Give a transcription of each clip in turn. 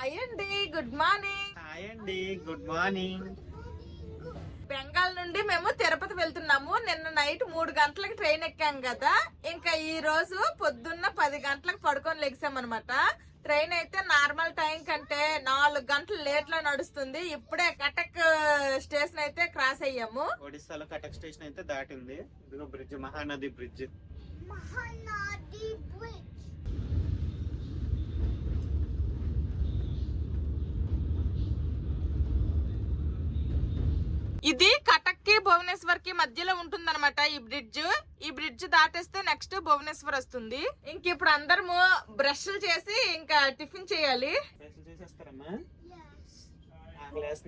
Hi అండి good morning. Hi అండి good morning. Bengal నుండి మేము తిరుపతి వెళ్తున్నాము. నిన్న నైట్ మూడు గంటలకు ట్రైన్ ఎక్కాం కదా. ఇంకా ఈ రోజు పొద్దున్న పది గంటలకు పడుకొని లెగిసాం అనమాట ట్రైన్ అయితే నార్మల్ టైం కంటే నాలుగు గంటలు లేట్లో నడుస్తుంది. ఇప్పుడే కటక్ స్టేషన్ అయితే క్రాస్ అయ్యాము. ఒడిస్సాలో కటక్ స్టేషన్ అయితే దాటింది ఇదిగో bridge Mahanadi bridge. Mahanadi Bridge. ఇది కటక్కి భువనేశ్వర్కి మధ్యలో ఉంటుందన్నమాట ఈ బ్రిడ్జ్. ఈ బ్రిడ్జ్ దాటేస్తే నెక్స్ట్ భువనేశ్వర్ వస్తుంది. ఇంక ఇప్పుడు అందరము బ్రష్లు చేసి ఇంకా టిఫిన్ చేయాలి. Yes.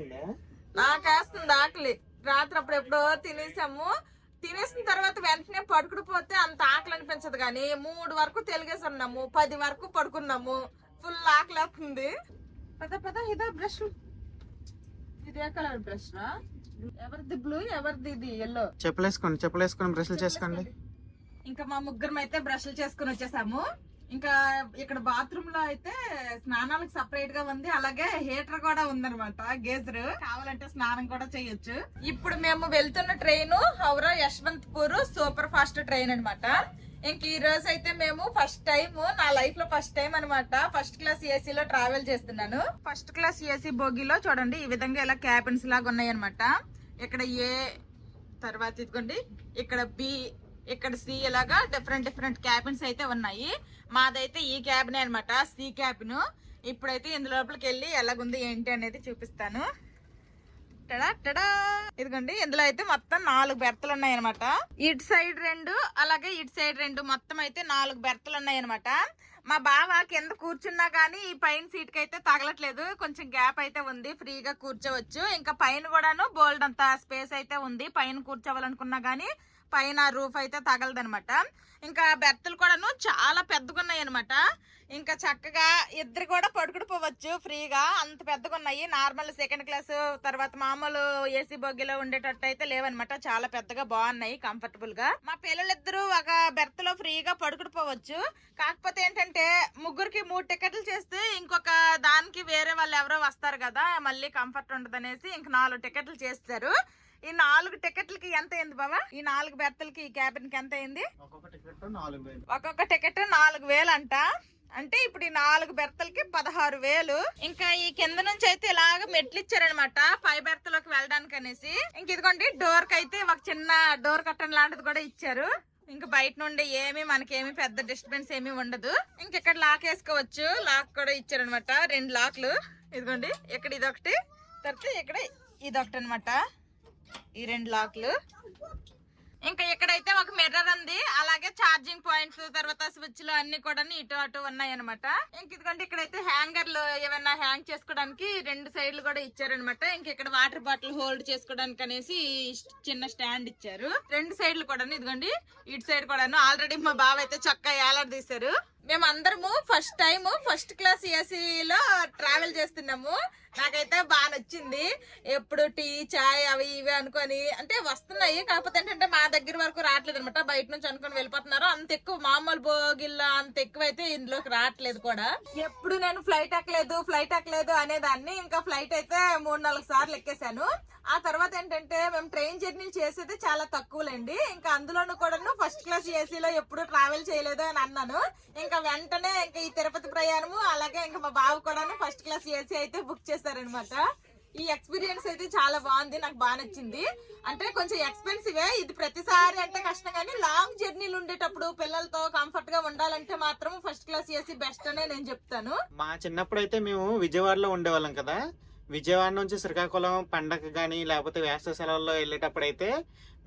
ఆకలి. రాత్రి అప్పుడు ఎప్పుడో తినేసాము. తినేసిన తర్వాత వెంటనే పడుకుడు పోతే అంత ఆకలి అనిపించదు కానీ మూడు వరకు తెలుగేసి ఉన్నాము. పది వరకు పడుకున్నాము. ఫుల్ ఆకలి వస్తుంది. పద పద ఇదే బ్రష్ ఇదే కలర్ బ్రష్ రా ఎవరిది బ్లూ ఎవరిది ఇది ఎల్లో చెప్పులేసుకోండి చెప్పులేసుకొని బ్రష్లు చేసుకోండి. ఇంకా మా ముగ్గురం అయితే బ్రష్లు చేసుకుని వచ్చేసాము. ఇంకా ఇక్కడ బాత్రూమ్లో అయితే స్నానాలకు సపరేట్గా ఉంది. అలాగే హీటర్ కూడా ఉందన్నమాట గేజర్. కావాలంటే స్నానం కూడా చేయొచ్చు. ఇప్పుడు మేము వెళ్తున్న train Howrah Yesvantpur super fast train అన్నమాట. ఇంక ఈ రోజు అయితే మేము ఫస్ట్ టైం నా లైఫ్లో ఫస్ట్ టైం అనమాట ఫస్ట్ క్లాస్ ఏసీ లో ట్రావెల్ చేస్తున్నాను. ఫస్ట్ క్లాస్ ఏసీ బోగిలో చూడండి ఈ విధంగా ఇలా క్యాబిన్స్ లాగా ఉన్నాయి అనమాట ఇక్కడ ఏ తర్వాత ఇదిగోండి ఇక్కడ బి ఇక్కడ సి ఇలాగా డిఫరెంట్ డిఫరెంట్ క్యాబిన్స్ అయితే ఉన్నాయి. మాదైతే ఈ క్యాబినే అనమాట సి క్యాబిన్ ఇప్పుడైతే ఇందు లోపలికి వెళ్ళి ఎలాగుంది ఏంటి అనేది చూపిస్తాను. Tada tada. ఇదిగోండి ఇందులో అయితే మొత్తం నాలుగు బెర్తలు ఉన్నాయి అనమాట ఇటు సైడ్ రెండు అలాగే ఇటు సైడ్ రెండు. మొత్తం అయితే నాలుగు బెర్తలు ఉన్నాయి అనమాట మా బావ కింద కూర్చున్నా గానీ ఈ పైన సీట్కి అయితే తగలట్లేదు. కొంచెం గ్యాప్ అయితే ఉంది ఫ్రీగా కూర్చోవచ్చు. ఇంకా పైన కూడాను బోల్డ్ అంత స్పేస్ అయితే ఉంది. పైన కూర్చోవాలనుకున్నా గానీ పైన రూఫ్ అయితే తగలదనమాట. ఇంకా బెర్తులు కూడాను చాలా పెద్దగా ఉన్నాయి అనమాట ఇంకా చక్కగా ఇద్దరు కూడా పడుకుడు పోవచ్చు ఫ్రీగా. అంత పెద్దగా ఉన్నాయి నార్మల్ సెకండ్ క్లాస్ తర్వాత మామూలు ఏసీ బొగ్గిలో ఉండేటట్టు అయితే లేవనమాట. చాలా పెద్దగా బాగున్నాయి కంఫర్టబుల్గా మా పిల్లలిద్దరూ ఒక బెర్త్లో ఫ్రీగా పడుకుడు పోవచ్చు. కాకపోతే ఏంటంటే ముగ్గురికి మూడు టికెట్లు చేస్తే ఇంకొక దానికి వేరే వాళ్ళు ఎవరో వస్తారు కదా మళ్ళీ కంఫర్ట్ ఉండదు అనేసి ఇంక నాలుగు టికెట్లు చేస్తారు. ఈ నాలుగు టికెట్లకి ఎంత అయింది బాబా ఈ నాలుగు బెర్తలకి ఈ క్యాబిన్కి ఎంత అయింది ఒక్కొక్క టికెట్ నాలుగు వేలు అంట అంటే ఇప్పుడు ఈ నాలుగు బెర్తలకి పదహారు వేలు. ఇంకా ఈ కింద నుంచి అయితే ఇలాగ మెట్లు ఇచ్చారనమాట పై బెర్తలోకి వెళ్ళడానికి అనేసి. ఇంక ఇదిగోండి డోర్కి అయితే ఒక చిన్న డోర్ కట్టన్ లాంటిది కూడా ఇచ్చారు. ఇంకా బయట నుండి ఏమి మనకేమి పెద్ద డిస్టర్బెన్స్ ఏమీ ఉండదు. ఇంక ఇక్కడ లాక్ వేసుకోవచ్చు. లాక్ కూడా ఇచ్చారనమాట రెండు లాక్లు. ఇదిగోండి ఇక్కడ ఇదొకటి. తర్వాత ఇక్కడ ఇదొకటి అనమాట ఈ రెండు లాక్లు. ఇంకా ఇక్కడైతే ఒక మిర్రర్ ఉంది. అలాగే ఛార్జింగ్ పాయింట్స్ తర్వాత స్విచ్లు అన్ని కూడా ఇటు అటు ఉన్నాయి అనమాట ఇంక ఇదిగోండి ఇక్కడైతే హ్యాంగర్లు ఏమైనా హ్యాంగ్ చేసుకోవడానికి రెండు సైడ్లు కూడా ఇచ్చారనమాట ఇంక ఇక్కడ వాటర్ బాటిల్ హోల్డ్ చేసుకోవడానికి అనేసి చిన్న స్టాండ్ ఇచ్చారు. రెండు సైడ్లు కూడా ఇదిగోండి ఇటు సైడ్ కూడాను. ఆల్రెడీ మా బావ అయితే చక్కగా ఏలాడదీశారు మేము అందరము ఫస్ట్ టైం ఫస్ట్ క్లాస్ ఏసీలో ట్రావెల్ చేస్తున్నాము. నాకైతే బాగా నచ్చింది. ఎప్పుడు టీ చాయ్ అవి ఇవి అనుకొని అంటే వస్తున్నాయి. కాకపోతే ఏంటంటే మా దగ్గర వరకు రావట్లేదు అనమాట బయట నుంచి అనుకొని వెళ్ళిపోతున్నారు. అంత ఎక్కువ మామూలు బోగిల్లో అంత ఎక్కువ అయితే ఇందులోకి రావట్లేదు కూడా. ఎప్పుడు నేను ఫ్లైట్ ఎక్కలేదు ఫ్లైట్ ఎక్కలేదు అనేదాన్ని ఇంకా ఫ్లైట్ అయితే మూడు నాలుగు సార్లు ఎక్కేసాను ఆ తర్వాత ఏంటంటే మేము ట్రైన్ జర్నీలు చేసేది చాలా తక్కువలేండి. ఇంకా అందులోనూ కూడాను ఫస్ట్ క్లాస్ ఏసీలో ఎప్పుడు ట్రావెల్ చేయలేదు అని అన్నాను. ఇంకా వెంటనే ఇంకా ఈ తిరుపతి ప్రయాణము అలాగే ఇంకా మా బాబు కూడాను ఫస్ట్ క్లాస్ ఏసీ అయితే బుక్ చేస్తారనమాట. ఈ ఎక్స్పీరియన్స్ అయితే చాలా బాగుంది నాకు బాగా నచ్చింది. అంటే కొంచెం ఎక్స్పెన్సివే ఇది ప్రతిసారి అంటే కష్టం కానీ లాంగ్ జర్నీలు ఉండేటప్పుడు పిల్లలతో కంఫర్ట్గా ఉండాలంటే మాత్రం ఫస్ట్ క్లాస్ ఏసీ బెస్ట్ అనే నేను చెప్తాను. మా చిన్నప్పుడు అయితే మేము విజయవాడలో ఉండేవాళ్ళం కదా. విజయవాడ నుంచి శ్రీకాకుళం పండగ కానీ లేకపోతే వేసవి సెలవుల్లో వెళ్ళేటప్పుడు అయితే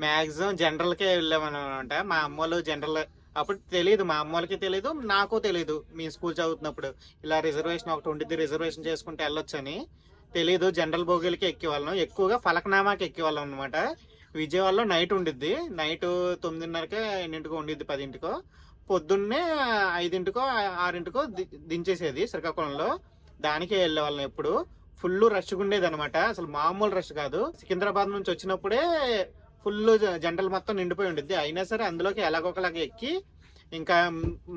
మ్యాక్సిమం జనరల్కే వెళ్ళామని అనమాట మా అమ్మోళ్ళు జనరల్ అప్పుడు తెలియదు మా అమ్మ వాళ్ళకి తెలియదు నాకు తెలియదు మీ స్కూల్ చదువుతున్నప్పుడు ఇలా రిజర్వేషన్ ఒకటి ఉండిద్ది రిజర్వేషన్ చేసుకుంటే వెళ్ళొచ్చని. తెలియదు జనరల్ బోగీలకి ఎక్కేవాళ్ళం. ఎక్కువగా ఫలక్నామాకి ఎక్కేవాళ్ళం అనమాట విజయవాడలో నైట్ ఉండిద్ది. నైట్ తొమ్మిదిన్నరకే ఎన్నింటికో ఉండిద్ది పదింటికో. పొద్దున్నే ఐదింటికో ఆరింటికో ది- దించేసేది శ్రీకాకుళంలో. దానికే వెళ్ళేవాళ్ళం ఎప్పుడు. ఫుల్ రష్గా ఉండేది అనమాట అసలు మామూలు రష్ కాదు. సికింద్రాబాద్ నుంచి వచ్చినప్పుడే ఫుల్ జంటలు మొత్తం నిండిపోయి ఉండిద్ది. అయినా సరే అందులోకి ఎలాగొకలాగా ఎక్కి ఇంకా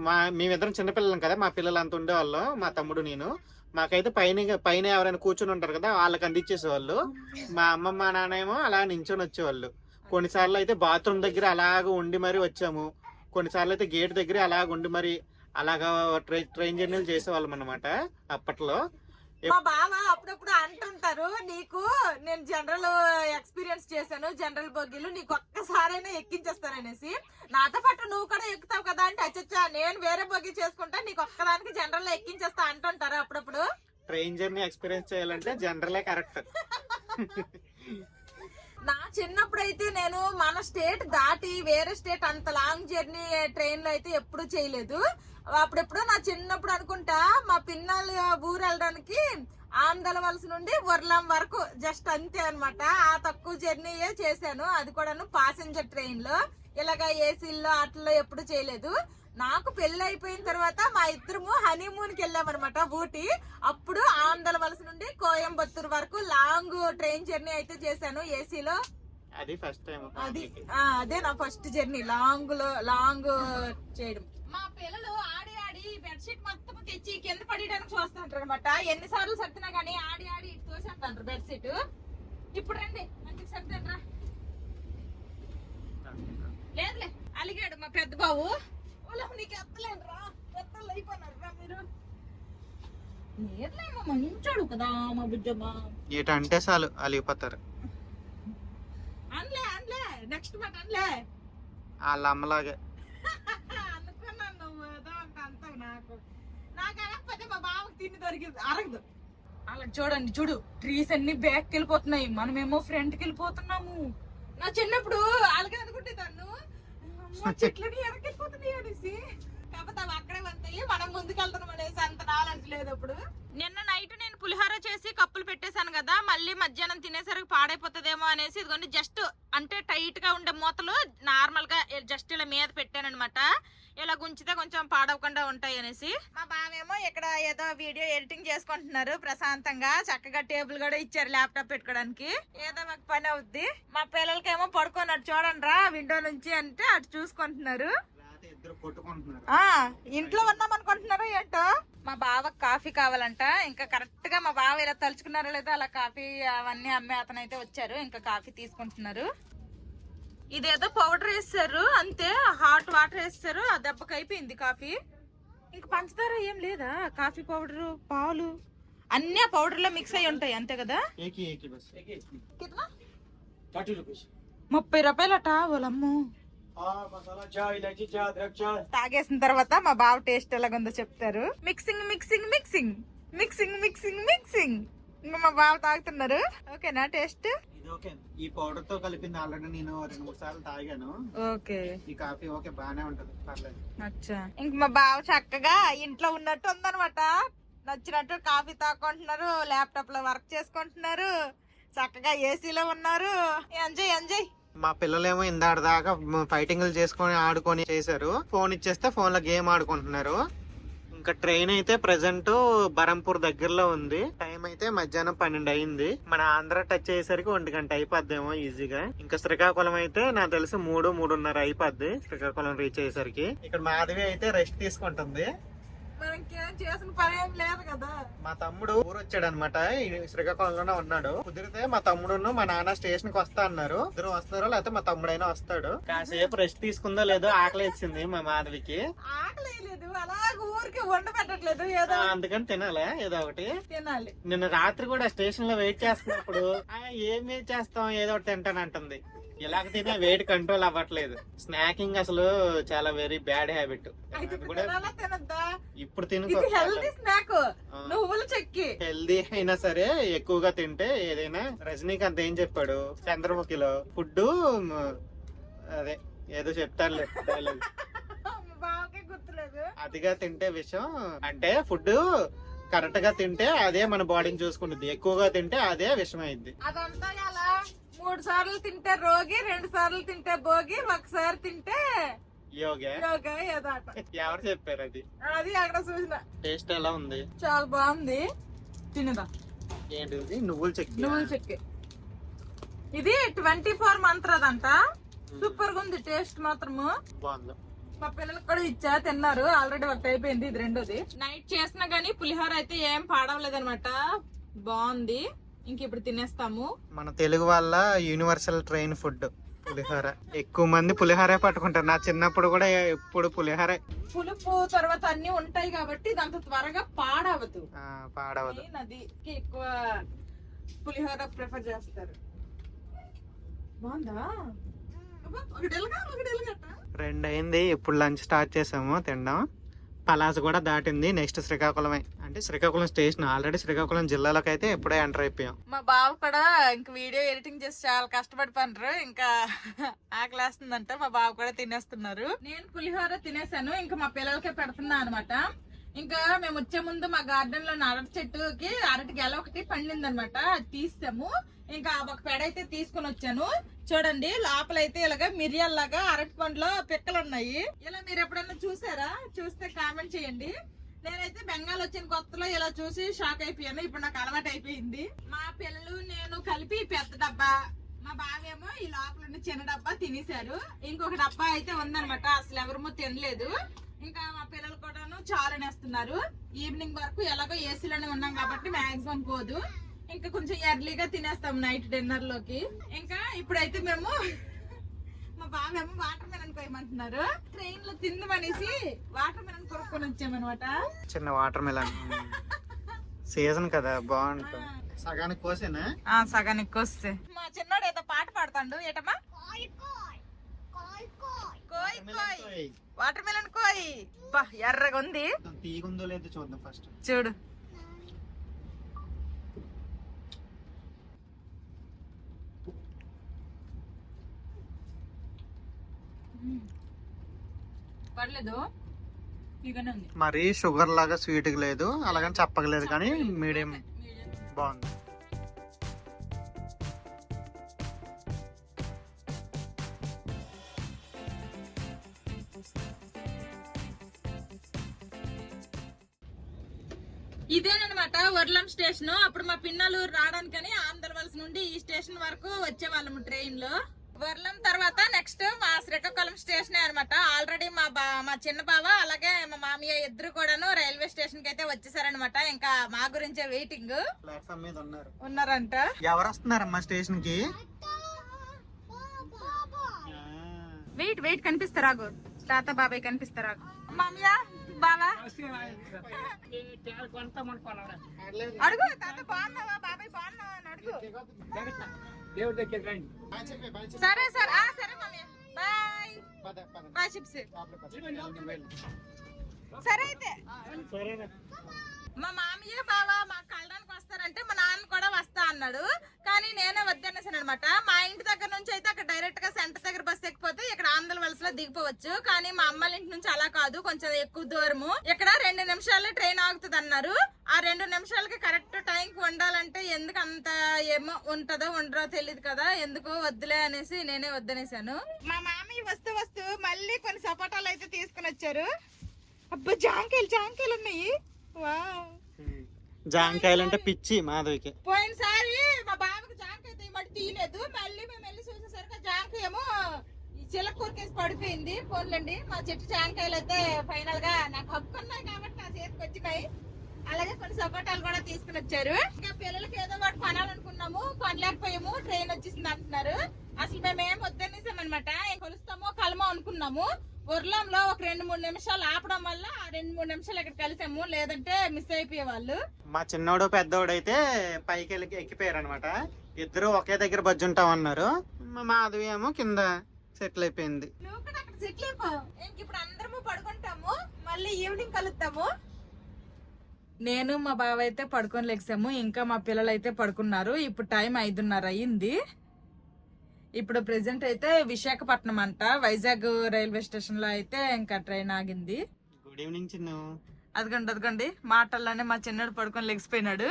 మా మేమిద్దరం చిన్నపిల్లలం కదా మా పిల్లలు అంత ఉండేవాళ్ళం మా తమ్ముడు నేను. మాకైతే పైన పైన ఎవరైనా కూర్చొని ఉంటారు కదా వాళ్ళకి అందించేసేవాళ్ళు మా అమ్మమ్మ మా నాన్న ఏమో అలా నించొని వచ్చేవాళ్ళు. కొన్నిసార్లు అయితే బాత్రూమ్ దగ్గర అలాగ ఉండి మరి వచ్చాము. కొన్నిసార్లు అయితే గేట్ దగ్గర అలాగ ఉండి మరి అలాగా ట్రై ట్రైన్ జర్నీలు చేసేవాళ్ళం అనమాట అప్పట్లో. మా బావ అప్పుడప్పుడు అంటుంటారు నీకు నేను జనరల్ ఎక్స్పీరియన్స్ చేశాను జనరల్ బొగ్గిలు నీకు ఒక్కసారైనా ఎక్కించేస్తాననేసి నాతో పాటు నువ్వు కూడా ఎక్కుతావు కదా అంటే అచ్చచ్చా నేను వేరే బొగ్గి చేసుకుంటా నీకు ఒక్కదానికి జనరల్లో ఎక్కించేస్తా అంటుంటారు అప్పుడప్పుడు. ట్రైన్ జర్నీ ఎక్స్పీరియన్స్ చేయాలంటే జనరలే కరెక్ట్. నా చిన్నప్పుడు అయితే నేను మన స్టేట్ దాటి వేరే స్టేట్ అంత లాంగ్ జర్నీ ట్రైన్లో అయితే ఎప్పుడు చేయలేదు. అప్పుడెప్పుడు నా చిన్నప్పుడు అనుకుంటా మా పిన్నల ఊరు వెళ్ళడానికి ఆందల వలస నుండి వర్లాం వరకు జస్ట్ అంతే అన్నమాట. ఆ తక్కువ జర్నీయే చేశాను. అది కూడాను పాసెంజర్ ట్రైన్లో. ఇలాగ ఏసీల్లో అట్లలో ఎప్పుడు చేయలేదు. నాకు పెళ్ళి అయిపోయిన తర్వాత మా ఇద్దరము హనీమూన్కి వెళ్ళామన్నమాట ఊటీ. అప్పుడు ఆందల వలస నుండి కోయంబత్తూర్ వరకు లాంగ్ ట్రైన్ జర్నీ అయితే చేశాను ఏసీలో అది ఫస్ట్ టైం అది అదే నా ఫస్ట్ జర్నీ లాంగ్లో లాంగ్ చేయడం. మా పిల్లలు ఆడి ఆడి బెడ్షీట్ మొత్తం తెచ్చి కింద పడేయడానికి చూస్తుంటారు అనమాట ఎన్నిసార్లు సర్దినా కానీ ఆడి ఆడి ఇటు తోసేంటారు బెడ్షీట్ ఇప్పుడు రండి మంచిగా సర్దండ్రా. లేదులే అలిగాడు మా పెద్ద బాబు. నీకు ఎత్తలేనురా ఎత్తలు అయిపోయినారురా మీరు. లేదులే మా మంచోడు కదా మా బుజ్జమ్మ. ఏటంటే చాలు అలిగిపోతారు. అనలే అనలే నెక్స్ట్ మాట అనలే. వాళ్ళ అమ్మలాగే. ఏదో అంటావు నాకు. నాకు అనకపోతే మా బావకు తిని దొరికింది. అరగదు. అలా చూడండి చూడు. ట్రీస్ అన్ని బ్యాక్ వెళ్ళిపోతున్నాయి. మనమేమో ఫ్రంట్కి వెళ్ళిపోతున్నాము. నా చిన్నప్పుడు అలాగే అనుకుంటే తను అమ్మో, చెట్లని ఎరకెళ్ళిపోతున్నాయి అనేసి. కాకపోతే అవి అక్కడే వస్తాయి మనం ముందుకు వెళ్తున్నాం అనేసి అంత నాలెడ్జ్ లేదు అప్పుడు. నిన్న నైట్ నేను పులిహోర చేసి కప్పులు పెట్టేశాను కదా మళ్ళీ మధ్యాహ్నం తినేసరికి పాడైపోతుందేమో అనేసి ఇదిగోండి జస్ట్ అంటే టైట్గా ఉండే మూతలు నార్మల్గా జస్ట్ ఇలా మీద పెట్టాను అనమాట ఇలా గుంచితే కొంచెం పాడవకుండా ఉంటాయి అనేసి మా బావేమో ఇక్కడ ఏదో వీడియో ఎడిటింగ్ చేసుకుంటున్నారు ప్రశాంతంగా. చక్కగా టేబుల్ కూడా ఇచ్చారు ల్యాప్టాప్ పెట్టుకోవడానికి. ఏదో మాకు పని అవుద్ది. మా పిల్లలకేమో పడుకున్నారు చూడండి రా విండో నుంచి అంటే అటు చూసుకుంటున్నారు. ఇంట్లో ఉన్నాం అనుకుంటున్నారు ఏంటో? మా బావ కాఫీ కావాలంట. ఇంకా కరెక్ట్గా మా బావ ఇలా తలుచుకున్నారో లేదో అలా కాఫీ అవన్నీ అమ్మే అతను అయితే వచ్చారు. ఇంకా కాఫీ తీసుకుంటున్నారు. ఇదేదో పౌడర్ వేస్తారు. అంతే హాట్ వాటర్ వేస్తారు. ఆ దెబ్బకి అయిపోయింది కాఫీ. ఇంకా పంచదార ఏం లేదా? కాఫీ పౌడరు పాలు అన్ని ఆ పౌడర్లో మిక్స్ అయి ఉంటాయి. అంతే కదా? ముప్పై రూపాయలట వాళ్ళమ్మో తాగేసిన తర్వాత మా బావ టేస్ట్ ఎలాగుందో చెప్తారు. Mixing mixing mixing mixing mixing mixing ఇంకా మా బావ తాగుతున్నారు. ఓకేనా టేస్ట్? ఈ పౌడర్తో కలిపింది ఆల్రెడీ నేను రెండు మూడు సార్లు తాగాను. ఓకే ఈ కాఫీ ఓకే బానే ఉంటది. పర్లేదు. అచ్చా. ఇంక మా బావ చక్కగా ఇంట్లో ఉన్నట్టు ఉందనమాట నచ్చినట్టు కాఫీ తాగుకుంటున్నారు ల్యాప్టాప్లో వర్క్ చేసుకుంటున్నారు. చక్కగా ఏసీలో ఉన్నారు. ఎంజాయ్ ఎంజాయ్ మా పిల్లలేమో ఇందాటి దాకా ఫైటింగ్లు చేసుకొని ఆడుకొని చేశారు. ఫోన్ ఇచ్చేస్తే ఫోన్లో గేమ్ ఆడుకుంటున్నారు. ఇంకా ట్రైన్ అయితే ప్రెసెంట్ బరంపూర్ దగ్గరలో ఉంది. టైం అయితే మధ్యాహ్నం పన్నెండు అయింది. మన ఆంధ్ర టచ్ అయ్యేసరికి ఒంటి గంట అయిపోద్దేమో ఈజీగా. ఇంకా శ్రీకాకుళం అయితే నాకు తెలిసి మూడు మూడున్నర అయిపోద్ది శ్రీకాకుళం రీచ్ అయ్యేసరికి. ఇక్కడ మాధవి అయితే రెస్ట్ తీసుకుంటుంది. మనకి చేసిన పని ఏం లేదు కదా. మా తమ్ముడు ఊరు వచ్చాడు అనమాట శ్రీకాకుళంలోనే ఉన్నాడు. కుదిరితే మా తమ్ముడును మా నాన్న స్టేషన్కి వస్తా అన్నారు. ఇద్దరు వస్తారో లేకపోతే మా తమ్ముడైనా వస్తాడు. కాసేపు రెస్ట్ తీసుకుందో లేదో ఆకలి వేసింది మా మాధవికి. ఆకలి లేదు అలాగ ఊరికి వండ పెట్టట్లేదు ఏదో అందుకని తినాలా? ఏదో ఒకటి. తినాలి. నిన్న రాత్రి కూడా స్టేషన్లో వెయిట్ చేస్తున్నప్పుడు "ఆ, ఏం వెయిట్ చేస్తాం? ఏదో ఒకటి తింటానంటుంది. ఇలాగ వెయిట్ కంట్రోల్ అవ్వట్లేదు. స్నాకింగ్ అసలు చాలా వెరీ బ్యాడ్ హ్యాబిట్ ఇప్పుడు తినుకో. స్నాక్ ఆ. నువ్వులు చెక్కి. హెల్దీ అయినా సరే ఎక్కువగా తింటే ఏదైనా రజనీకాంత్ ఏం చెప్పాడు? చంద్రముఖిలో. ఫుడ్ అదే ఏదో చెప్తారులే గుర్తులేదు. అతిగా తింటే విషయం అంటే ఫుడ్ కరెక్ట్గా తింటే అదే మన బాడీని చూసుకుంటుంది. ఎక్కువగా తింటే అదే విషం అయింది అదంతా మూడు సార్లు తింటే రోగి రెండు సార్లు తింటే భోగి ఒకసారి తింటే యోగా. యోగా ఏదో అట. ఎవరు చెప్పారు అది? అది అక్కడ చూసిన. టేస్ట్ ఎలా ఉంది? చాలా బాగుంది. తినదా? ఏంటిది? నువ్వులు చెక్కి. నువ్వులు చెక్కి. ఇది ట్వంటీ ఫోర్ మంత్రదంట. సూపర్గా ఉంది టేస్ట్ మాత్రము. బాగుంది. మా పిల్లలకు కూడా ఇచ్చా తిన్నారు. ఆల్రెడీ ఒకటి అయిపోయింది ఇది రెండోది. నైట్ చేసినా గానీ పులిహోర అయితే ఏం పాడవలేదు అనమాట బాగుంది. ఇంక ఇప్పుడు తినేస్తాము? మన తెలుగు వాళ్ళ యూనివర్సల్ ట్రైన్ ఫుడ్ పులిహోర. ఎక్కువ మంది పులిహోరే పట్టుకుంటారు. నా చిన్నప్పుడు కూడా ఎప్పుడు పులిహోరే. పులుపు తర్వాత అన్ని ఉంటాయి కాబట్టి అంత త్వరగా పాడవదు. పాడవదు. అది ఎక్కువ పులిహోర ప్రిఫర్ చేస్తారు. బాగుందా? అబ్బా, ఒకటి ఎలాగా ఒకటి ఎలాగట రెండు అయింది ఇప్పుడు లంచ్ స్టార్ట్ చేసాము తినడం పలాస కూడా దాటింది. నెక్స్ట్ శ్రీకాకుళమే. అంటే శ్రీకాకుళం స్టేషన్. ఆల్రెడీ శ్రీకాకుళం జిల్లాలోకి అయితే ఎప్పుడే ఎంటర్ అయిపోయాం. మా బావ కూడా ఇంక వీడియో ఎడిటింగ్ చేసి చాలా కష్టపడి పనరు ఇంకా ఆకలేస్తుందంట. మా బావ కూడా తినేస్తున్నారు. నేను పులిహోర తినేసాను. ఇంకా మా పిల్లలకే పెడుతున్నా అనమాట. ఇంకా మేము వచ్చే ముందు మా గార్డెన్లో అరటి చెట్టుకి అరటి గెల ఒకటి పండింది అనమాట అది తీసాము. ఇంకా ఒక పెడ అయితే తీసుకుని వచ్చాను. చూడండి లోపలైతే ఇలాగ మిరియాల్లాగా అరటి పండ్లో పిక్కలు ఉన్నాయి ఇలా మీరు ఎప్పుడైనా చూసారా? చూస్తే కామెంట్ చేయండి. నేనైతే బెంగాల్ వచ్చిన కొత్తలో ఇలా చూసి షాక్ అయిపోయాను. ఇప్పుడు నాకు అలవాటు అయిపోయింది. మా పిల్లలు నేను కలిపి పెద్ద డబ్బా. మా బావేమో ఈ లోపల ఉన్న చిన్న డబ్బా తినేశారు. ఇంకొక డబ్బా అయితే ఉందన్నమాట అసలు ఎవరమో తినలేదు. ఇంకా మా పిల్లలు కూడాను చాలా నేస్తున్నారు ఈవినింగ్ వరకు ఎలాగో ఏసీలోనే ఉన్నాం కాబట్టి మాక్సిమం పోదు. ఇంకా కొంచెం ఎర్లీగా తినేస్తాం నైట్ డిన్నర్లోకి. ఇంకా ఇప్పుడైతే మేము మా బావేమో వాటర్ మెలన్ కోయమంటున్నారు ట్రైన్లో తిందమనేసి వాటర్ మెలన్ కొనుక్కొని వచ్చామన్నమాట. చిన్న వాటర్ మిలన్ సీజన్ కదా బాగుంటుంది. సగానికి కోసేనా? ఆ సగానికి వస్తే మా చిన్నోడు ఏదో పాట పాడుతాడు ఏటమ్మా? కోయ్ కోయ్ వాటర్ మెలన్ కోయ్ బా ఎర్రగా ఉంది తీగుందో లేదో చూద్దాం ఫస్ట్ చూడు. ఉంది. మరీ షుగర్ లాగా స్వీట్ లేదు. అలాగని చెప్పగలేదు కానీ మీడియం. బాగుంది. స్టేషన్. అప్పుడు మా పిన్నలు రావడానికని ఆంధ్రవలస నుండి ఈ స్టేషన్ వరకు వచ్చేవాళ్ళము ట్రైన్లో వర్లం తర్వాత నెక్స్ట్ మా శ్రీకాకుళం స్టేషన్ అనమాట ఆల్రెడీ మా బా మా చిన్న బావ అలాగే మా మామయ్య ఇద్దరు కూడాను రైల్వే స్టేషన్కి అయితే వచ్చేసారనమాట ఇంకా మా గురించే వెయిటింగ్ ప్లాట్ఫామ్ మీద ఉన్నారు. ఉన్నారంట. ఎవరు వస్తున్నారమ్మా స్టేషన్కి వెయిట్ వెయిట్ కనిపిస్తారాగు తాత బాబాయ్ కనిపిస్తారాగు మామయ్య బావా? అడుగు తాత బాగున్నావా? బాబాయ్ బాగున్నావా అని అడుగు. దేవుడి దగ్గర రండి సరే సరే. ఆ సరే మమ్మీ. బాయ్. Bye chips. సరే అయితే. మా మామయ్య బావ మా కళ్ళడానికి వస్తారంటే మా నాన్న కూడా వస్తా అన్నాడు. కానీ నేనే వద్దనేసాను అనమాట మా ఇంటి దగ్గర నుంచి అయితే అక్కడ డైరెక్ట్గా సెంటర్ దగ్గర బస్ ఎక్కిపోతే ఇక్కడ ఆంధ్ర వలసలో దిగిపోవచ్చు. కానీ మా అమ్మాళ్ళ ఇంటి నుంచి అలా కాదు. కొంచెం ఎక్కువ దూరము. ఇక్కడ రెండు నిమిషాలు ట్రైన్ ఆగుతుంది అన్నారు ఆ రెండు నిమిషాలకి కరెక్ట్ టైం కి ఉండాలంటే ఎందుకు అంత ఏమో ఉంటదో ఉండరో తెలియదు కదా. ఎందుకు వద్దులే అనేసి నేనే వద్దనేసాను. మా మామయ్య వస్తూ వస్తూ మళ్ళీ కొన్ని సపోటాలు అయితే తీసుకుని వచ్చారు. అబ్బా జాంకాయలు జాంకాయలు ఉన్నాయి. వావ్. జాంకాయలు అంటే పిచ్చి మాధవికి. పోయినసారి మా బాబుకి జాంకాయ తీయమని తీయలేదు. మళ్ళీ మేము వెళ్ళి చూసేసరికి జాంకాయ ఏమో ఈ పడిపోయింది. పోన్లండి మా చెట్టు జాంకాయలు అయితే ఫైనల్గా నాకు హక్కున్నాయి కాబట్టి నా చేతికి వచ్చినాయి. అలాగే కొన్ని సపోటాలు కూడా తీసుకుని వచ్చారు. ఇంకా పిల్లలకి ఏదో ఒకటి కొనాలనుకున్నాము కొనలేకపోయాము ట్రైన్ వచ్చేసింది అంటున్నారు. అసలు మేము ఏం వద్దనేసాం అనమాట కొలుస్తామో కలమో అనుకున్నాము. ఉర్లంలో ఒక రెండు మూడు నిమిషాలు ఆపడం వల్ల ఆ రెండు మూడు నిమిషాలు ఇక్కడ కలిసాము. లేదంటే మిస్ అయిపోయే వాళ్ళు మా చిన్నోడు పెద్దోడు అయితే పైకి వెళ్ళి ఎక్కిపోయారు అనమాట ఇద్దరు ఒకే దగ్గర బజ్జుంటాం అన్నారు మా మాధవి ఏమో కింద సెటిల్ అయిపోయింది. సెటిల్ ఇప్పుడు అందరము పడుకుంటాము. మళ్ళీ ఈవినింగ్ కలుద్దాము. నేను మా బావ అయితే పడుకొని లెగ్సాము ఇంకా మా పిల్లలు అయితే పడుకున్నారు. ఇప్పుడు టైం ఐదున్నర అయ్యింది. ఇప్పుడు ప్రెసెంట్ అయితే విశాఖపట్నం అంట. వైజాగ్ రైల్వే స్టేషన్లో అయితే ఇంకా ట్రైన్ ఆగింది. Good evening Chinnu. అదిగోండి అదిగోండి. మాటల్లోనే మా చిన్నడు పడుకొని లెగిసిపోయినాడు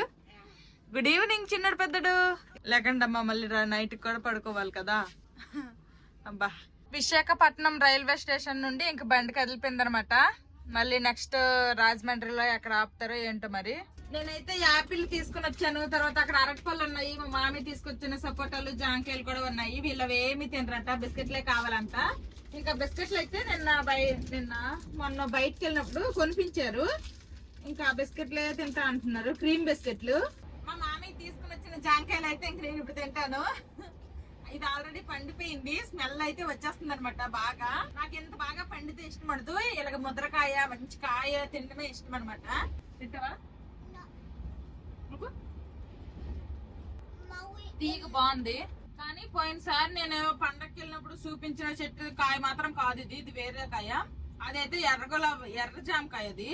గుడ్ ఈవినింగ్ చిన్నడు పెద్దడు. లేకండి అమ్మా మళ్ళీ నైట్ కూడా పడుకోవాలి కదా. అబ్బా. విశాఖపట్నం రైల్వే స్టేషన్ నుండి ఇంక బండి కదిలిపోయిందనమాట. మళ్ళీ నెక్స్ట్ రాజమండ్రిలో ఎక్కడ ఆపుతారో ఏంటో మరి. నేనైతే యాపిల్ తీసుకుని వచ్చాను. తర్వాత అక్కడ అరటిపళ్ళు ఉన్నాయి. మా మామి తీసుకొచ్చిన సపోటాలు జాంకాయలు కూడా ఉన్నాయి. వీళ్ళవి ఏమి తినరంట. బిస్కెట్లే కావాలంట. ఇంకా బిస్కెట్లు అయితే నిన్న బయ నిన్న మొన్న బయటకు వెళ్ళినప్పుడు కొనిపించారు. ఇంకా బిస్కెట్లే తింటా అంటున్నారు. క్రీమ్ బిస్కెట్లు. మా మామి తీసుకుని వచ్చిన జాంకాయలు అయితే ఇంక నేను ఇప్పుడు తింటాను. ఇది ఆల్రెడీ పండిపోయింది. స్మెల్ అయితే వచ్చేస్తుంది అనమాట బాగా. నాకు ఎంత బాగా పండితే ఇష్టం పడదు ఇలాగ ముద్రకాయ మంచి కాయ తినడమే ఇష్టం అనమాట తింటావా? తీగ బాగుంది. కానీ పోయినసారి నేను పండక్కి వెళ్ళినప్పుడు చూపించిన చెట్టు కాయ మాత్రం కాదు ఇది. ఇది వేరే కాయ. అదైతే ఎర్రగొల ఎర్ర జామకాయ అది.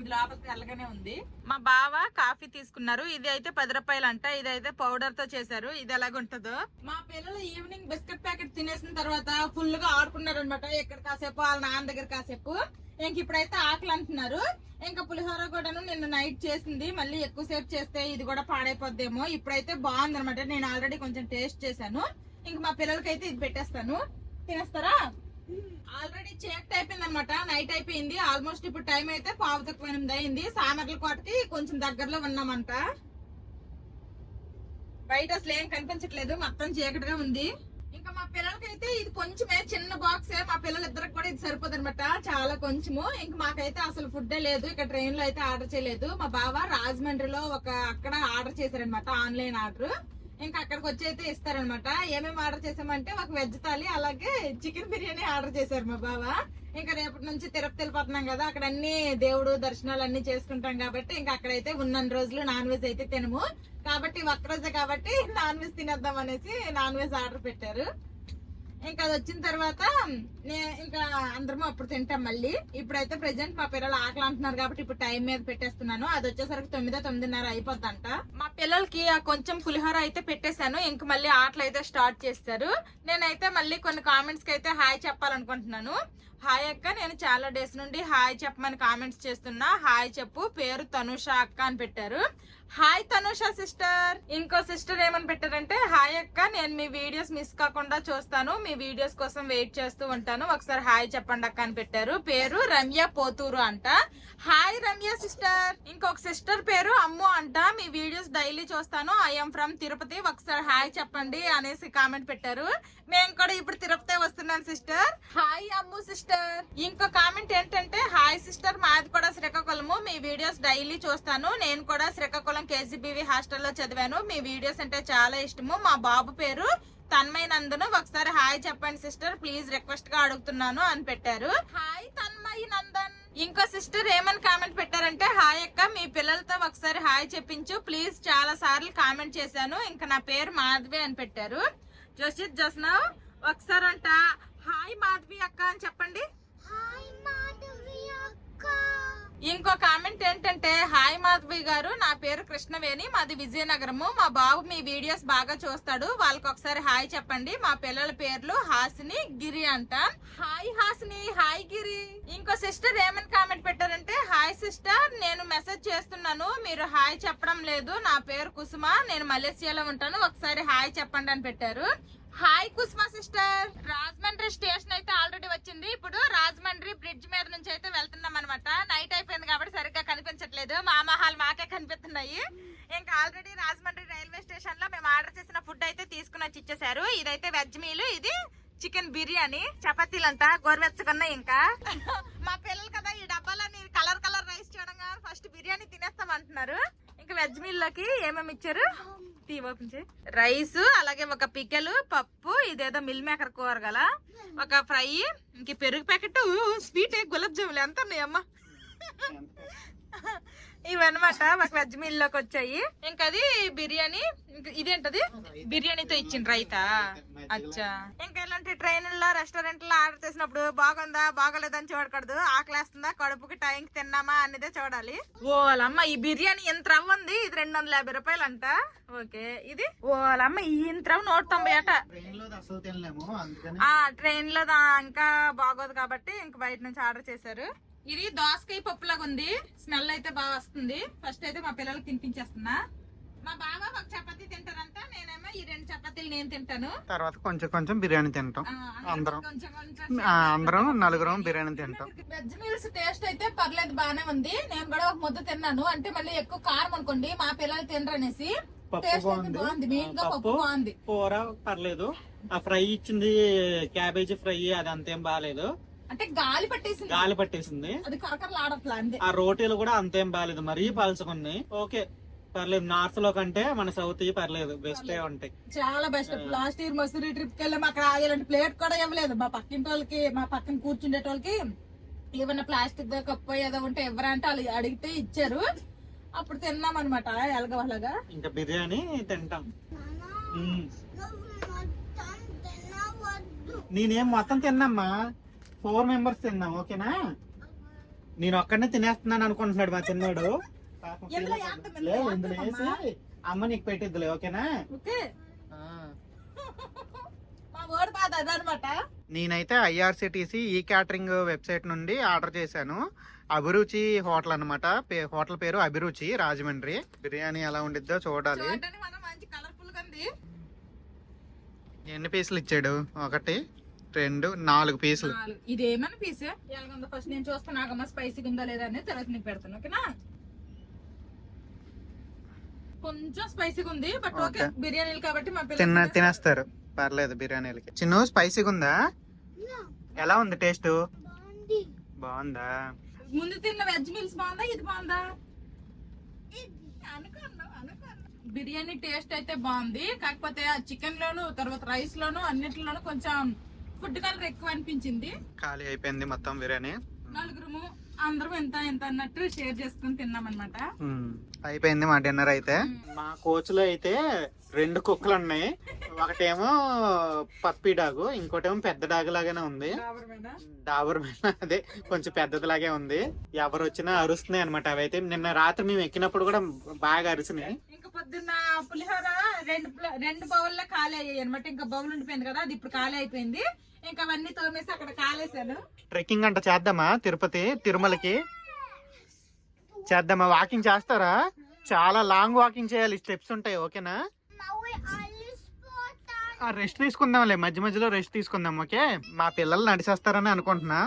ఇది లోపల తెల్లగానే ఉంది. మా బావ కాఫీ తీసుకున్నారు. ఇది అయితే పది రూపాయలు అంట ఇది అయితే పౌడర్తో చేశారు. ఇది ఎలాగుంటుందో. మా పిల్లలు ఈవినింగ్ బిస్కెట్ ప్యాకెట్ తినేసిన తర్వాత ఫుల్గా ఆడుకున్నారు అనమాట ఇక్కడ కాసేపు? వాళ్ళ నాన్న దగ్గర కాసేపు. ఇంక ఇప్పుడైతే ఆకలి అంటున్నారు. ఇంకా పులిహోర కూడాను నిన్న నైట్ చేసింది. మళ్ళీ ఎక్కువసేపు చేస్తే ఇది కూడా పాడైపోద్దేమో. ఇప్పుడైతే బాగుంది అనమాట నేను ఆల్రెడీ కొంచెం టేస్ట్ చేశాను. ఇంక మా పిల్లలకైతే ఇది పెట్టేస్తాను. తినేస్తారా? ఆల్రెడీ చీకటి అయిపోయింది అనమాట నైట్ అయిపోయింది. ఆల్మోస్ట్ ఇప్పుడు టైం అయితే పావు తక్కువ ఎనిమిది అయింది. సామర్ల కోటకి కొంచెం దగ్గరలో ఉన్నామంట. బయట అసలు ఏం కనిపించట్లేదు. మొత్తం చీకటిగా ఉంది. ఇంకా మా పిల్లలకైతే ఇది కొంచెమే చిన్న బాక్స్. మా పిల్లలు ఇద్దరికి కూడా ఇది సరిపోదు అనమాట చాలా కొంచెము. ఇంకా మాకైతే అసలు ఫుడ్ లేదు. ఇక్కడ ట్రైన్లో అయితే ఆర్డర్ చేయలేదు. మా బావ రాజమండ్రిలో ఒక అక్కడ ఆర్డర్ చేశారనమాట ఆన్లైన్ ఆర్డర్. ఇంకా అక్కడికి వచ్చి అయితే ఇస్తారనమాట. ఏమేమి ఆర్డర్ చేసామంటే ఒక వెజ్ థాలి అలాగే చికెన్ బిర్యానీ ఆర్డర్ చేశారు మా బావ. ఇంకా రేపటి నుంచి తిరుపతి వెళ్ళిపోతున్నాం కదా అక్కడ అన్ని దేవుడు దర్శనాలు అన్ని చేసుకుంటాం కాబట్టి ఇంకా అక్కడైతే ఉన్న రోజులు నాన్ వెజ్ అయితే తినము. కాబట్టి ఒక్కరోజే కాబట్టి నాన్ వెజ్ తినేద్దాం అనేసి నాన్ వెజ్ ఆర్డర్ పెట్టారు. ఇంకా అది వచ్చిన తర్వాత ఇంకా అందరము అప్పుడు తింటాం మళ్ళీ. ఇప్పుడైతే ప్రెసెంట్ మా పిల్లలు ఆకలి అంటున్నారు కాబట్టి ఇప్పుడు టైం మీద పెట్టేస్తున్నాను. అది వచ్చేసరికి తొమ్మిదో తొమ్మిదిన్నర అయిపోద్దంట. మా పిల్లలకి కొంచెం పులిహోర అయితే పెట్టేశాను. ఇంక మళ్ళీ ఆటలు అయితే స్టార్ట్ చేస్తారు. నేనైతే మళ్ళీ కొన్ని కామెంట్స్కి అయితే హాయ్ చెప్పాలనుకుంటున్నాను. హాయ్ అక్క నేను చాలా డేస్ నుండి హాయ్ చెప్పమని కామెంట్స్ చేస్తున్నా. హాయ్ చెప్పు పేరు తనుష అక్క అని పెట్టారు. Hi Tanusha sister. ఇంకో సిస్టర్ ఏమని పెట్టారంటే హాయ్ అక్క నేను మీ వీడియోస్ మిస్ కాకుండా చూస్తాను. మీ వీడియోస్ కోసం వెయిట్ చేస్తూ ఉంటాను. ఒకసారి హాయ్ చెప్పండి అక్క అని పెట్టారు. పేరు రమ్య పోతూరు అంట. Hi Ramya sister. ఇంకొక సిస్టర్ పేరు అమ్ము అంట. మీ వీడియోస్ డైలీ చూస్తాను. I'm from Tirupati. ఒకసారి హాయ్ చెప్పండి అనేసి కామెంట్ పెట్టారు. మేము కూడా ఇప్పుడు తిరుపతి వస్తున్నాం సిస్టర్. Hi Ammu sister. ఇంకో కామెంట్ ఏంటంటే హాయ్ సిస్టర్ మాది కూడా శ్రీకాకుళము. మీ వీడియోస్ డైలీ చూస్తాను. నేను కూడా శ్రీకాకుళం కేజీబీవి హాస్టల్లో చదివాను. మీ వీడియోస్ అంటే చాలా ఇష్టము. మా బాబు పేరు తన్మయ్ నందను. ఒకసారి హాయ్ చెప్పండి సిస్టర్. ప్లీజ్ రిక్వెస్ట్గా అడుగుతున్నాను అని పెట్టారు. హాయ్ తన్మయ్ నందన్. ఇంకో సిస్టర్ ఏమని కామెంట్ పెట్టారంటే హాయ్ అక్క మీ పిల్లలతో ఒకసారి హాయ్ చెప్పించు. ప్లీజ్ చాలా సార్లు కామెంట్ చేశాను. ఇంకా నా పేరు మాధవి అని పెట్టారు. జోషిత్ జస్నవ్ ఒకసారి అంట హాయ్ మాధవి అక్క అని చెప్పండి. హాయ్ మాధవి అక్క. ఇంకో కామెంట్ ఏంటంటే హాయ్ మాధవి గారు నా పేరు కృష్ణవేణి మాది విజయనగరము. మా బాబు మీ వీడియోస్ బాగా చూస్తాడు. వాళ్ళకి ఒకసారి హాయ్ చెప్పండి. మా పిల్లల పేర్లు హాసిని గిరి అంట. Hi Hasini hi Giri. ఇంకో సిస్టర్ ఏమని కామెంట్ పెట్టారంటే హాయ్ సిస్టర్ నేను మెసేజ్ చేస్తున్నాను. మీరు హాయ్ చెప్పడం లేదు. నా పేరు కుసుమ. నేను మలేసియాలో ఉంటాను. ఒకసారి హాయ్ చెప్పండి అని పెట్టారు. Hi Kusma sister Rajahmundry station అయితే ఆల్రెడీ వచ్చింది. ఇప్పుడు రాజమండ్రి బ్రిడ్జ్ మీద నుంచి అయితే వెళ్తున్నాం అనమాట నైట్ అయిపోయింది కాబట్టి సరిగ్గా కనిపించట్లేదు మా మహాల్ మాకే కనిపిస్తున్నాయి. ఇంకా ఆల్రెడీ రాజమండ్రి రైల్వే స్టేషన్లో మేము ఆర్డర్ చేసిన ఫుడ్ అయితే తీసుకుని వచ్చి ఇచ్చేసారు ఇదైతే వెజ్ మీల్ ఇది చికెన్ బిర్యానీ చపాతీలంతా గోరువెచ్చకున్నాయి ఇంకా. మా పిల్లలు కదా ఈ డబ్బాలని కలర్ కలర్ రైస్ చూడంగా ఫస్ట్ బిర్యానీ తినేస్తాం అంటున్నారు. ఇంకా వెజ్ మీల్లోకి ఏమేమి ఇచ్చారు? టీ ఓపెన్ చేయి. రైస్ అలాగే ఒక పికెలు పప్పు ఇదేదో మిల్ మేకర్ కూర గల. ఒక ఫ్రై ఇంక పెరుగు ప్యాకెట్ స్వీట్ గులాబ్ జాములు ఎంత ఉన్నాయమ్మా. ఇవన్నమాట మాకు వెజ్ మీల్లోకి వచ్చాయి. ఇంకా అది బిర్యానీ ఇదేంటది? బిర్యానీతో ఇచ్చిన రైతా? అచ్చా. ఇంకా ఇలాంటి ట్రైన్లో రెస్టారెంట్లో ఆర్డర్ చేసినప్పుడు బాగుందా బాగోలేదని చూడకూడదు. ఆకలేస్తుందా కడుపుకి టైంకి తిన్నామా అనేది చూడాలి. ఓలమ్మ ఈ బిర్యానీ ఇంత రవ్వ ఉంది? ఇది రెండు వందల యాభై రూపాయలు అంట ఓకే ఇది? ఓలమ్మ ఈ ఇంత రవ్వ నూట తొంభై అట. ట్రైన్లో అసలు తినలేము అందుకని. ఆ ట్రైన్లో దా- ఇంకా బాగోదు కాబట్టి ఇంక బయట నుంచి ఆర్డర్ చేశారు. ఇది దోసకాయ పప్పు లాగా ఉంది. స్మెల్ అయితే బాగా వస్తుంది. ఫస్ట్ అయితే మా పిల్లలకి తినిపించేస్తున్నా. మా బాబా ఒక చపాతీ తింటారంట. నేనేమో ఈ రెండు చపాతీలు నేను తింటాను. తర్వాత కొంచెం కొంచెం బిర్యానీ తింటాం. ఆ, అందరం. కొంచెం కొంచెం ఆ, అందరం నలుగురం బిర్యానీ తింటాం. వెజ్ మీల్స్ టేస్ట్ అయితే పర్లేదు బానే ఉంది. నేను కూడా ఒక ముద్ద తిన్నాను. అంటే మళ్ళీ ఎక్కువ కారం అనుకోండి మా పిల్లలు తినరు అనేసి. పప్పు టేస్ట్ అయితే బాగుంది. బాగుంది. మెయిన్గా పప్పు పప్పు. బాగుంది. కూర పర్లేదు. ఆ ఫ్రై ఇచ్చింది క్యాబేజీ ఫ్రై అది అంతేం బాగాలేదు అంటే గాలి పట్టేసింది. గాలి పట్టేసింది. అది కరకరలు ఆడట్లా అంతే. ఆ రోటీలు కూడా అంతేం బాగాలేదు మరీ పలుచుకున్నాయి. ఓకే పర్లేదు నార్త్లో కంటే మన సౌత్ పర్లేదు బెస్ట్ ఉంటాయి. చాలా బెస్ట్ లాస్ట్ ఇయర్ మసూరి ట్రిప్కి వెళ్ళాం అక్కడ ఇలాంటి ప్లేట్ కూడా ఇవ్వలేదు మా పక్కింటి వాళ్ళకి మా పక్కన కూర్చుండే వాళ్ళకి ఏమన్నా ప్లాస్టిక్ దా కప్పు ఏదో ఉంటే ఎవరా అంటే వాళ్ళు అడిగితే ఇచ్చారు. అప్పుడు తిన్నాం అనమాట ఎలగవలగా ఇంకా బిర్యానీ తింటాం. నేనేం మొత్తం తిన్నమ్మా? ఫోర్ మెంబర్స్ తిన్నాం ఓకేనా? నేను ఒక్కడనే తినేస్తున్నాను అనుకుంటున్నాడు మా చిన్నోడు? లేదు, ఇందులో? వేసి అమ్మ నీకు పెట్టిద్దులే ఓకేనా? నేనైతే ఐఆర్సిటిసి ఈ క్యాటరింగ్ వెబ్సైట్ నుండి ఆర్డర్ చేశాను. అభిరుచి హోటల్ అనమాట హోటల్ పేరు అభిరుచి రాజమండ్రి. బిర్యానీ ఎలా ఉండిద్దో చూడాలి. ఎన్ని పీసులు ఇచ్చాడు? ఒకటి. రెండు నాలుగు పీసులు. ఇది ఏమైనా పీస్? ఎలాగుందో ఫస్ట్ నేను చూస్తాను నాకమ్మ స్పైసీగా ఉందా లేదా అనేది తర్వాత నీకు పెడతాను ఓకేనా? కొంచెం స్పైసీగా ఉంది బట్ ఓకే. బిర్యానీలు కాబట్టి మా తిన్న పిల్లలు తినేస్తారు. పర్లేదు బిర్యానీలకి. చిన్న స్పైసీగా ఉందా ఎలా ఉంది టేస్ట్? బాగుంది. బాగుందా? ముందు తిన్న వెజ్ మీల్స్ బాగుందా? ఇది బాగుందా? అనుకున్నాం, అనుకున్నాం. బిర్యానీ టేస్ట్ అయితే బాగుంది. కాకపోతే ఆ చికెన్ లోను తర్వాత రైస్ లోను అన్నిటిలోను కొంచెం ఫుడ్ కలర్ ఎక్కువ అనిపించింది. ఖాళీ అయిపోయింది మొత్తం బిర్యానీ. నలుగురము అందరం ఎంత ఎంత అన్నట్టు షేర్ చేసుకుని తిన్నాం అనమాట. అయిపోయింది మా డిన్నర్ అయితే. మా కోచ్లో అయితే రెండు కుక్కలు ఉన్నాయి ఒకటేమో పప్పి డాగు ఇంకోటేమో పెద్ద డాగ్ లాగానే ఉంది. డాబర్ మీద? అదే కొంచెం పెద్దదిలాగే ఉంది. ఎవరు వచ్చినా అరుస్తున్నాయి అనమాట అవైతే నిన్న రాత్రి మేము ఎక్కినప్పుడు కూడా బాగా అరిచినాయి పొద్దున్న పులిహోర రెండు రెండు బౌల్లో ఖాళీ అయ్యాయి అనమాట ఇంకా బౌల్ ఉండిపోయింది కదా అది ఇప్పుడు ఖాళీ అయిపోయింది. ఇంకా అవన్నీ తోమేసి అక్కడ కాలేసాను ట్రెక్కింగ్ అంట చేద్దామా? తిరుపతి తిరుమలకి? చేద్దామా? వాకింగ్ చేస్తారా? చాలా లాంగ్ వాకింగ్ చేయాలి. స్టెప్స్ ఉంటాయి ఓకేనా? రెస్ట్ తీసుకుందాంలే. మధ్య మధ్యలో రెస్ట్ తీసుకుందాం ఓకే? మా పిల్లలు నడిచేస్తారని అనుకుంటున్నా.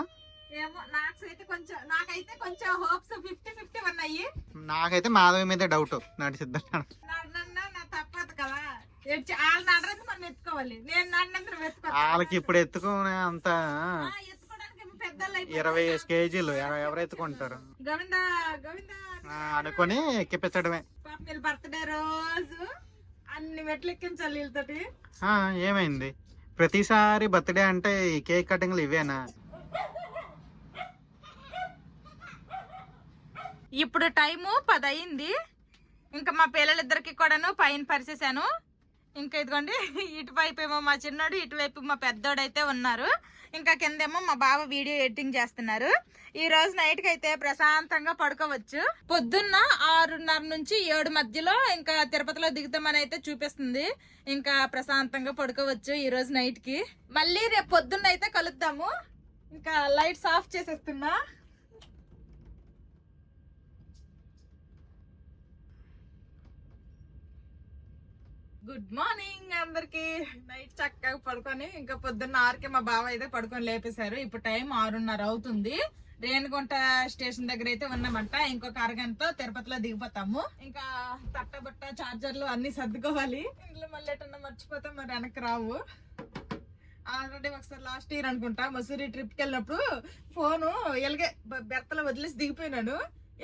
ఏమో నాకైతే కొంచెం నాకైతే కొంచెం హోప్స్ ఫిఫ్టీ ఫిఫ్టీ ఉన్నాయి. నాకైతే మాధవి మీద డౌట్ నడిచిద్దాం నా తప్పదు కదా. వాళ్ళు మనం ఎత్తుకోవాలి. నేను వాళ్ళకి ఇప్పుడు ఎత్తుకునే అంత ఇరవై కేజీలు ఎవ- ఎవరు ఎత్తుకుంటారు? గోవిందా గోవిందా. ఆ, అనుకొని ఎక్కిపించడమే వీళ్ళ బర్త్డే రోజు అన్ని మెట్లు ఎక్కించాలి వీళ్ళతోటి. ఏమైంది? ప్రతిసారి బర్త్డే అంటే ఈ కేక్ కటింగ్లు ఇవేనా? ఇప్పుడు టైము పది అయింది ఇంకా మా పిల్లలిద్దరికి కూడాను పైన పరిచేసాను ఇంకా ఇదిగోండి ఇటువైపు ఏమో మా చిన్నోడు ఇటువైపు మా పెద్దోడైతే ఉన్నారు. ఇంకా కిందేమో మా బావ వీడియో ఎడిటింగ్ చేస్తున్నారు. ఈ రోజు నైట్కి అయితే ప్రశాంతంగా పడుకోవచ్చు. పొద్దున్న ఆరున్నర నుంచి ఏడు మధ్యలో ఇంకా తిరుపతిలో దిగుతామని అయితే చూపిస్తుంది. ఇంకా ప్రశాంతంగా పడుకోవచ్చు ఈ రోజు నైట్కి. మళ్ళీ రేపు పొద్దున్న అయితే కలుద్దాము. ఇంకా లైట్స్ ఆఫ్ చేసేస్తున్నా. గుడ్ మార్నింగ్ అందరికి. నైట్ చక్కగా పడుకొని ఇంకా పొద్దున్న ఆరుకే మా బావ అయితే పడుకొని లేపేశారు. ఇప్పుడు టైం ఆరున్నర అవుతుంది. రేణిగుంట స్టేషన్ దగ్గర అయితే ఉన్నామంట. ఇంకొక అరగంటతో తిరుపతిలో దిగిపోతాము. ఇంకా తట్ట బట్ట చార్జర్లు అన్ని సర్దుకోవాలి. ఇంట్లో మళ్ళీ ఎటన్నా మర్చిపోతే మరి వెనక్కి రావు. ఆల్రెడీ ఒకసారి లాస్ట్ ఇయర్ అనుకుంటా మసూరి ట్రిప్కి వెళ్ళినప్పుడు ఫోను ఎలాగే బెర్తలో వదిలేసి దిగిపోయినాను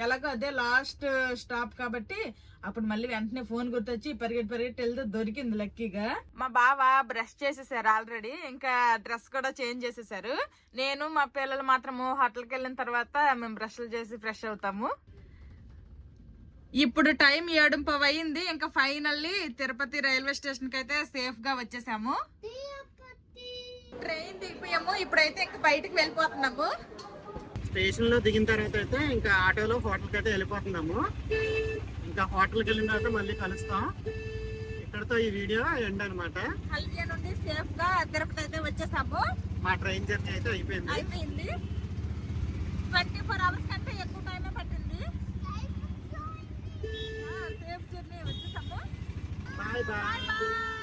ఎలాగో అదే లాస్ట్ స్టాప్ కాబట్టి అప్పుడు మళ్ళీ వెంటనే ఫోన్ గుర్తొచ్చి పరిగెట్టి పరిగెట్టి వెళ్తే దొరికింది లక్కీగా మా బావ బ్రష్ చేసేసారు ఆల్రెడీ ఇంకా డ్రెస్ కూడా చేంజ్ చేసేసారు. నేను మా పిల్లలు మాత్రము హోటల్కి వెళ్ళిన తర్వాత మేము బ్రష్లు చేసి ఫ్రెష్ అవుతాము. ఇప్పుడు టైం ఏడుంపవ అయింది ఇంకా ఫైనల్లీ తిరుపతి రైల్వే స్టేషన్కి అయితే సేఫ్గా వచ్చేసాము. తిరుపతి. ట్రైన్ దిగిపోయాము. ఇప్పుడైతే ఇంకా బయటికి వెళ్ళిపోతున్నాము. స్టేషన్లో దిగిన తర్వాత అయితే ఇంకా ఆటోలో హోటల్కి అయితే వెళ్ళిపోతున్నాము. ఇంకా హోటల్కి వెళ్ళిన తర్వాత మళ్ళీ కలుస్తాం. ఇక్కడతో ఈ వీడియో ఎండ్ హల్దియా నుండి సేఫ్గా తిరుపతి అయితే వచ్చేసాము. మా ట్రైన్ జర్నీ అయితే అయిపోయింది. అయిపోయింది. ట్వంటీ ఫోర్ అవర్స్ కంటే ఎక్కువ టైమే పట్టింది. సేఫ్ జర్నీ వచ్చేసాము. Bye bye.